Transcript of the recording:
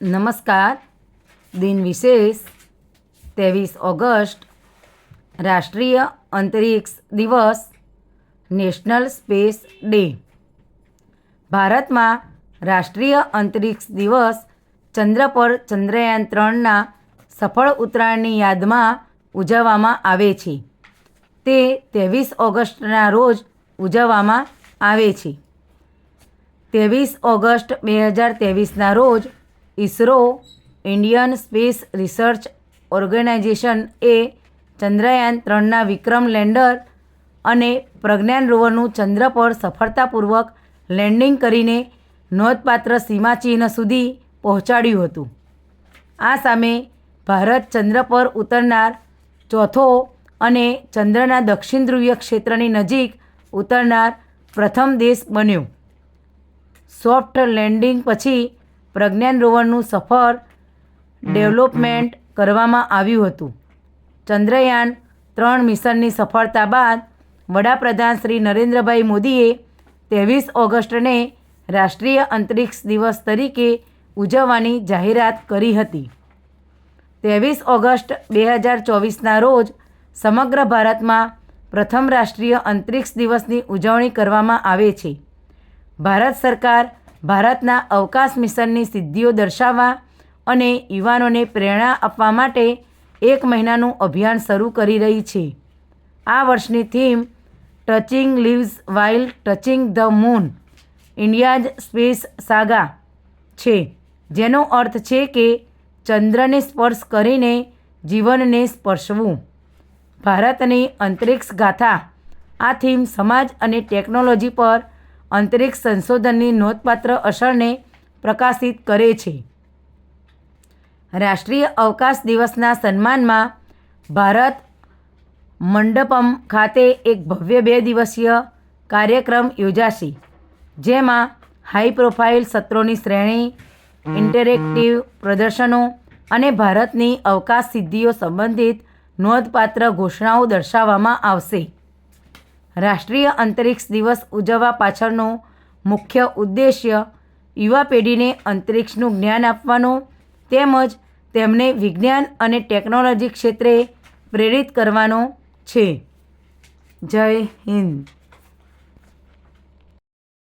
નમસ્કાર. દિન વિશેષ ત્રેવીસ ઓગસ્ટ, રાષ્ટ્રીય અંતરિક્ષ દિવસ, નેશનલ સ્પેસ ડે. ભારતમાં રાષ્ટ્રીય અંતરિક્ષ દિવસ ચંદ્ર પર ચંદ્રયાન ત્રણના સફળ ઉતરાણની યાદમાં ઉજવવામાં આવે છે. તે ત્રેવીસ ઓગસ્ટના રોજ ઉજવવામાં આવે છે. ત્રેવીસ ઓગસ્ટ બે હજાર ત્રેવીસના રોજ ISRO Indian space research organisation એ ચંદ્રયાન ત્રણના વિક્રમ લેન્ડર અને પ્રજ્ઞાન રોવરનું ચંદ્ર પર સફળતાપૂર્વક લેન્ડિંગ કરીને નોંધપાત્ર સીમાચિહ્ન સુધી પહોંચાડ્યું હતું. આ સામે ભારત ચંદ્ર પર ઉતરનાર ચોથો અને ચંદ્રના દક્ષિણ ધ્રુવીય ક્ષેત્રની નજીક ઉતરનાર પ્રથમ દેશ બન્યો. સોફ્ટ લેન્ડિંગ પછી પ્રજ્ઞાન રોવરનું સફળ ડેવલપમેન્ટ કરવામાં આવ્યું હતું. ચંદ્રયાન ત્રણ મિશનની સફળતા બાદ વડાપ્રધાન શ્રી નરેન્દ્રભાઈ મોદીએ ત્રેવીસ ઓગસ્ટને રાષ્ટ્રીય અંતરિક્ષ દિવસ તરીકે ઉજવવાની જાહેરાત કરી હતી. ત્રેવીસ ઓગસ્ટ બે હજાર ચોવીસના રોજ સમગ્ર ભારતમાં પ્રથમ રાષ્ટ્રીય અંતરિક્ષ દિવસની ઉજવણી કરવામાં આવે છે. ભારત સરકાર ભારતના અવકાશ મિશનની સિદ્ધિઓ દર્શાવવા અને યુવાનોને પ્રેરણા આપવા માટે એક મહિનાનું અભિયાન શરૂ કરી રહી છે. આ વર્ષની theme touching lives while touching the moon India's space saga છે, જેનો અર્થ છે કે ચંદ્રને સ્પર્શ કરીને જીવનને સ્પર્શવું. ભારતની અંતરિક્ષ ગાથા આ થીમ સમાજ અને ટેકનોલોજી પર અંતરિક્ષ સંશોધનની નોંધપાત્ર અસરને પ્રકાશિત કરે છે. રાષ્ટ્રીય અવકાશ દિવસના સન્માનમાં ભારત મંડપમ ખાતે એક ભવ્ય બે દિવસીય કાર્યક્રમ યોજાશે જેમાં હાઈ પ્રોફાઇલ સત્રોની શ્રેણી ઇન્ટરેક્ટિવ પ્રદર્શનો અને ભારતની અવકાશ સિદ્ધિઓ સંબંધિત નોંધપાત્ર ઘોષણાઓ દર્શાવવામાં આવશે. રાષ્ટ્રીય અંતરિક્ષ દિવસ ઉજવવા પાછળનો મુખ્ય ઉદ્દેશ્ય યુવા પેઢીને અંતરિક્ષનું જ્ઞાન આપવાનો, તેમજ તેમને વિજ્ઞાન અને ટેકનોલોજી ક્ષેત્રે પ્રેરિત કરવાનો છે. જય હિન્દ.